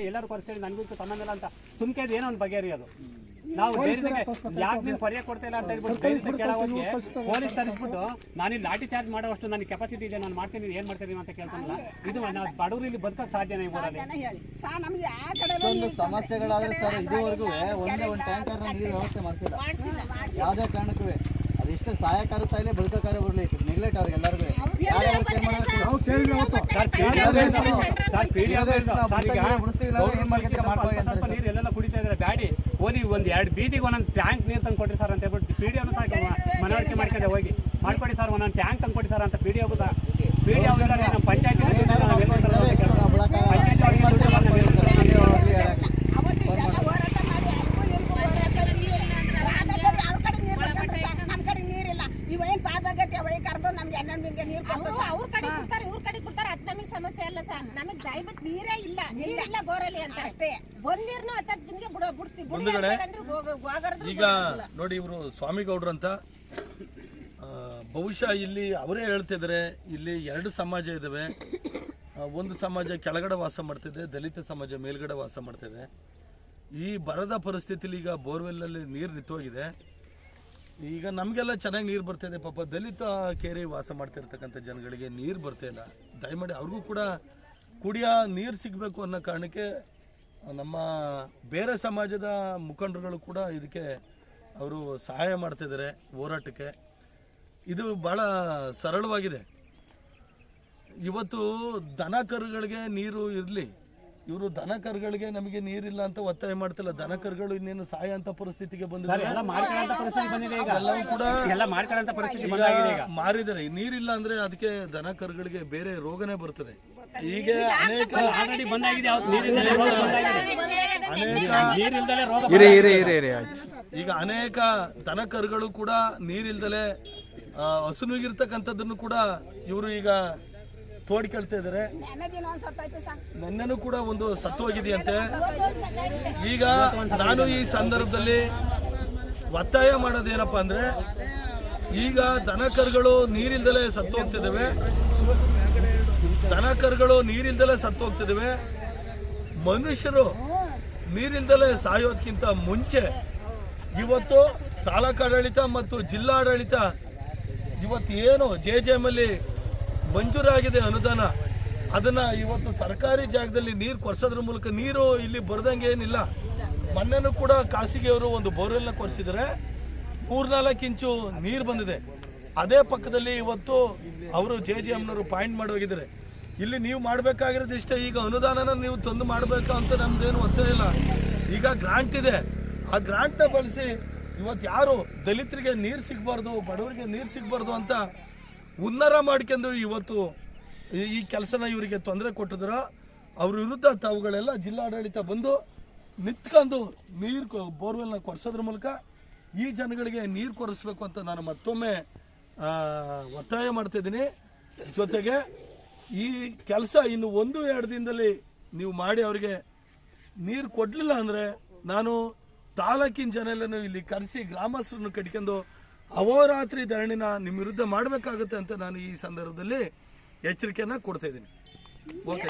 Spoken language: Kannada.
ಎಲ್ಲರೂ ಕೊರಿಸ್ತೀವಿ ನನಗೂ ಸಂಬಂಧ ಇಲ್ಲ ಅಂತ. ಸುಮ್ಕೆ ಅದು ಏನೋ ಒಂದು ಬಗೆಹರಿಯೋದು ನಾವು ಬೇರೆ ಯಾಕೆ ನೀವು ಪರಿಯ ಕೊಡ್ತಾ ಇಲ್ಲ ಅಂತ ಹೇಳ್ಬಿಟ್ಟು ಬೇರೆ ಪೊಲೀಸ್ ತರಿಸ್ಬಿಟ್ಟು ನಾನು ಇಲ್ಲಿ ಲಾಠಿ ಚಾರ್ಜ್ ಮಾಡೋಷ್ಟು ನನ್ನ ಕೆಪಾಸಿಟಿ ಇದೆ ನಾನು ಮಾಡ್ತೀನಿ ಏನ್ ಮಾಡ್ತೀನಿ ಅಂತ ಕೇಳ್ತಾನಲ್ಲ. ಇದು ನಾವು ಬಡವರು ಇಲ್ಲಿ ಬದುಕಕ್ಕೆ ಸಾಧ್ಯನೇ ಹೇಳಿ. ಇಷ್ಟೊಂದು ಸಮಸ್ಯೆಗಳಾದ್ರೆ ಸರ್ ಇದುವರೆಗೂ ಒಂದೇ ಒಂದು ಟ್ಯಾಂಕರ್ ನೀರು ವ್ಯವಸ್ಥೆ ಮಾಡ್ತಿಲ್ಲ ಯಾವುದೇ ಕಾರಣಕ್ಕೂ. ಅದಿಷ್ಟು ಸಹಾಯಕಾರ ಸಾಯಿಲೆ ಬದುಕಕಾರ ಬರಲಿ. ನೆಗ್ಲೆಟ್ ಅವ್ರಿಗೆ ಎಲ್ಲರಿಗೂ. ನೀರು ಎಲ್ಲೆಲ್ಲ ಕುಡಿತಾ ಇದ್ದಾರೆ. ಬ್ಯಾಡಿ. ಓದಿ ಒಂದ್ ಎರಡು ಬೀದಿಗೆ ಒಂದೊಂದು ಟ್ಯಾಂಕ್ ನೀರು ತಂದು ಕೊಟ್ರಿ ಸರ್ ಅಂತ ಹೇಳ್ಬಿಟ್ಟು ಪಿ ಡಿ ಸಾಕು ಮನವರಿಕೆ ಮಾಡ್ಕೊಂಡೆ ಹೋಗಿ. ಮಾಡ್ಕೊಡಿ ಸರ್ ಒಂದೊಂದು ಟ್ಯಾಂಕ್ ತಂದು ಕೊಡಿ ಸರ್ ಅಂತ ಪಿ ಡಿ ಹೋಗುತ್ತಾ ಪಿ ಡಿ ನಮ್ಮ ಪಂಚಾಯತಿ ಅವತ್ತು ಇದೆಲ್ಲ ಹೋರಾಟ ಮಾಡಿ ಅಲ್ಗೂ ಇಲ್ಗೂ ಹೋರಾಟ ಮಾಡಿ ರಾಧಾಕರಿ ಅವ್ರ ಕಡೆ ನೀರು ಬರ್ತಾರೆ ಸರ್, ನಮ್ ಕಡೆ ನೀರಿಲ್ಲ ಇವೇನ್ ಪಾದಗತಿ ಅವ ಕರ್ದು ನಮ್ಗೆ ಹನ್ನೊಂದು ಬಿಂದಿಗೆ ನೀರು ಕೊಟ್ಟು ಅವ್ರ ಕಡೆ ಕೊಡ್ತಾರೆ ಇವ್ರ ಕಡೆ ಕೊಡ್ತಾರೆ ಅದ್ ನಮಗೆ ಸಮಸ್ಯೆ ಅಲ್ಲ ಸರ್. ನಮಗ್ ದಯವಿಟ್ಟು ನೀರೇ ಇಲ್ಲ. ನೀರಿಲ್ಲ ಬೋರಲ್ಲಿ ಅಂತ. ಅಷ್ಟೇ. ಬಂದಿರ್ನು ಹತ್ತದ್ ಬಿಂದಿಗೆ ಬಿಡೋ ಬಿಡ್ತೀವಿ ಈಗ ನೋಡಿ ಇವರು ಸ್ವಾಮಿಗೌಡ್ರು ಅಂತ. ಬಹುಶಃ ಇಲ್ಲಿ ಅವರೇ ಹೇಳ್ತಿದ್ದಾರೆ ಇಲ್ಲಿ ಎರಡು ಸಮಾಜ ಇದ್ದಾವೆ ಒಂದು ಸಮಾಜ ಕೆಳಗಡೆ ವಾಸ ಮಾಡ್ತಿದೆ ದಲಿತ ಸಮಾಜ ಮೇಲ್ಗಡೆ ವಾಸ ಮಾಡ್ತಿದೆ. ಈ ಬರದ ಪರಿಸ್ಥಿತಿಲಿ ಈಗ ಬೋರ್ವೆಲ್ಲಲ್ಲಿ ನೀರು ನಿಂತೋಗಿದೆ. ಈಗ ನಮಗೆಲ್ಲ ಚೆನ್ನಾಗಿ ನೀರು ಬರ್ತಾಯಿದೆ ಪಾಪ ದಲಿತ ಕೇರಿ ವಾಸ ಮಾಡ್ತಿರ್ತಕ್ಕಂಥ ಜನಗಳಿಗೆ ನೀರು ಬರ್ತಾ ಇಲ್ಲ. ದಯಮಾಡಿ ಅವ್ರಿಗೂ ಕೂಡ ಕುಡಿಯೋ ನೀರು ಸಿಗಬೇಕು ಅನ್ನೋ ಕಾರಣಕ್ಕೆ ನಮ್ಮ ಬೇರೆ ಸಮಾಜದ ಮುಖಂಡರುಗಳು ಕೂಡ ಇದಕ್ಕೆ ಅವರು ಸಹಾಯ ಮಾಡ್ತಿದ್ದಾರೆ ಹೋರಾಟಕ್ಕೆ. ಇದು ಭಾಳ ಸರಳವಾಗಿದೆ. ಇವತ್ತು ದನ ಕರುಗಳಿಗೆ ನೀರು ಇರಲಿ ಇವರು ದನ ಕರುಗಳಿಗೆ ನಮಗೆ ನೀರಿಲ್ಲ ಅಂತ ಒತ್ತಾಯ ಮಾಡ್ತಿಲ್ಲ. ದನ ಕರುಗಳು ಇನ್ನೇನು ಸಹಾಯ ಅಂತ ಪರಿಸ್ಥಿತಿಗೆ ಬಂದಿದೆ. ಎಲ್ಲ ಮಾಡ್ಕೊಳ್ಳೋ ಪರಿಸ್ಥಿತಿ ಬಂದಿದೆ ಈಗ. ಎಲ್ಲವೂ ಕೂಡ ಎಲ್ಲ ಮಾಡ್ಕೊಳ್ಳೋ ಪರಿಸ್ಥಿತಿ ಈಗ ಬಂದಾಗಿದೆ ಈಗ. ಮಾರಿದ್ದಾರೆ. ನೀರಿಲ್ಲ ಅಂದ್ರೆ ಅದಕ್ಕೆ ದನ ಕರುಗಳಿಗೆ ಬೇರೆ ರೋಗನೇ ಬರ್ತದೆ. ಈಗ ಅನೇಕ ಆಲ್ರೆಡಿ ಬಂದಾಗಿದೆ ಅವತ್ತು ನೀರಿಲ್ಲದೆ ರೋಗ ಬಂದಾಗಿದೆ. ಅನೇಕ ನೀರಿಲ್ದಲೆ ರೋಗ ಇರಿ ಇರಿ ಇರಿ ಇರಿ ಈಗ ಅನೇಕ ದನ ಕರುಗಳು ಕೂಡ ನೀರಿಲ್ದಲೆ ಹಸುನುಗಿರ್ತಕ್ಕಂಥದ್ದನ್ನು ಕೂಡ ಇವರು ಈಗ ತೋಡ್ಕೊಳ್ತಾ ಇದ್ದಾರೆ. ನೆನೆ ದಿನ ಒಂದ್ ಸರ್? ನನ್ನೇನು ಕೂಡ ಒಂದು ಸತ್ತೋಗಿದೆಯಂತೆ ಈಗ ನಾನು ಈ ಸಂದರ್ಭದಲ್ಲಿ ಒತ್ತಾಯ ಮಾಡೋದೇನಪ್ಪ ಅಂದ್ರೆ ಈಗ ದನ ಕರುಗಳು ನೀರಿಲ್ದಲೆ ಸತ್ತು ಹೋಗ್ತಿದ್ದಾವೆ ದನ ಕರುಗಳು ನೀರಿಲ್ದಲೆ ಸತ್ತು ಹೋಗ್ತಿದ್ದಾವೆ ಮನುಷ್ಯರು ನೀರಿಲ್ದಲೇ ಸಾಯೋದಕ್ಕಿಂತ ಮುಂಚೆ ಇವತ್ತು ತಾಲೂಕಾಡಳಿತ ಮತ್ತು ಜಿಲ್ಲಾಡಳಿತ ಇವತ್ತು ಏನು ಜೆ ಜೆ ಎಂ ಅಲ್ಲಿ ಮಂಜೂರಾಗಿದೆ ಅನುದಾನ. ಅದನ್ನ ಇವತ್ತು ಸರ್ಕಾರಿ ಜಾಗದಲ್ಲಿ ನೀರು ಕೊರ್ಸೋದ್ರ ಮೂಲಕ ನೀರು ಇಲ್ಲಿ ಬರ್ದಂಗೆ ಏನಿಲ್ಲ. ಮೊನ್ನೆನೂ ಕೂಡ ಖಾಸಗಿಯವರು ಒಂದು ಬೋರ್ವೆಲ್ನ ಕೊರೆಸಿದರೆ ಮೂರ್ನಾಲ್ಕು ಇಂಚು ನೀರು ಬಂದಿದೆ. ಅದೇ ಪಕ್ಕದಲ್ಲಿ ಇವತ್ತು ಅವರು ಜೆ ಜಿ ಎಮ್ನವರು ಪಾಯಿಂಟ್ ಮಾಡಿ ಹೋಗಿದ್ದಾರೆ. ಇಲ್ಲಿ ನೀವು ಮಾಡಬೇಕಾಗಿರೋದು ಇಷ್ಟೇ ಈಗ ಅನುದಾನನ ನೀವು ತಂದು ಮಾಡಬೇಕು ಅಂತ ನಮ್ದೇನು ಇಲ್ಲ. ಈಗ ಗ್ರಾಂಟ್ ಇದೆ. ಆ ಗ್ರಾಂಟ್ನ ಬಳಸಿ ಇವತ್ತು ಯಾರು ದಲಿತರಿಗೆ ನೀರು ಸಿಗಬಾರ್ದು, ಬಡವರಿಗೆ ನೀರು ಸಿಗಬಾರ್ದು ಅಂತ ಉನ್ನರ ಮಾಡ್ಕೊಂಡು ಇವತ್ತು ಈ- ಕೆಲಸನ ಇವರಿಗೆ ತೊಂದರೆ ಕೊಟ್ಟಿದ್ರ, ಅವ್ರ ವಿರುದ್ಧ ತಾವುಗಳೆಲ್ಲ ಜಿಲ್ಲಾಡಳಿತ ಬಂದು ನಿಂತ್ಕೊಂಡು ನೀರು ಬೋರ್ವೆಲ್ನ ಕೊರೆಸೋದ್ರ ಮೂಲಕ ಈ ಜನಗಳಿಗೆ ನೀರು ಕೊರೆಸ್ಬೇಕು ಅಂತ ನಾನು ಮತ್ತೊಮ್ಮೆ ಒತ್ತಾಯ ಮಾಡ್ತಿದ್ದೀನಿ ಜೊತೆಗೆ ಈ ಕೆಲಸ ಇನ್ನು ಒಂದು, ಎರಡು ದಿನದಲ್ಲಿ ನೀವು ಮಾಡಿ ಅವರಿಗೆ ನೀರು ಕೊಡಲಿಲ್ಲ ಅಂದರೆ ನಾನು ತಾಲೂಕಿನ ಜನ ಇಲ್ಲಿ ಕರೆಸಿ ಗ್ರಾಮಸ್ಥರನ್ನು ಕಟ್ಕೊಂಡು ಅಹೋರಾತ್ರಿ ಧರಣಿನ ನಿಮ್ಮ ವಿರುದ್ಧ ಮಾಡಬೇಕಾಗುತ್ತೆ ಅಂತ ನಾನು ಈ ಸಂದರ್ಭದಲ್ಲಿ ಎಚ್ಚರಿಕೆಯನ್ನು ಕೊಡ್ತಾ ಇದ್ದೀನಿ. ಓಕೆ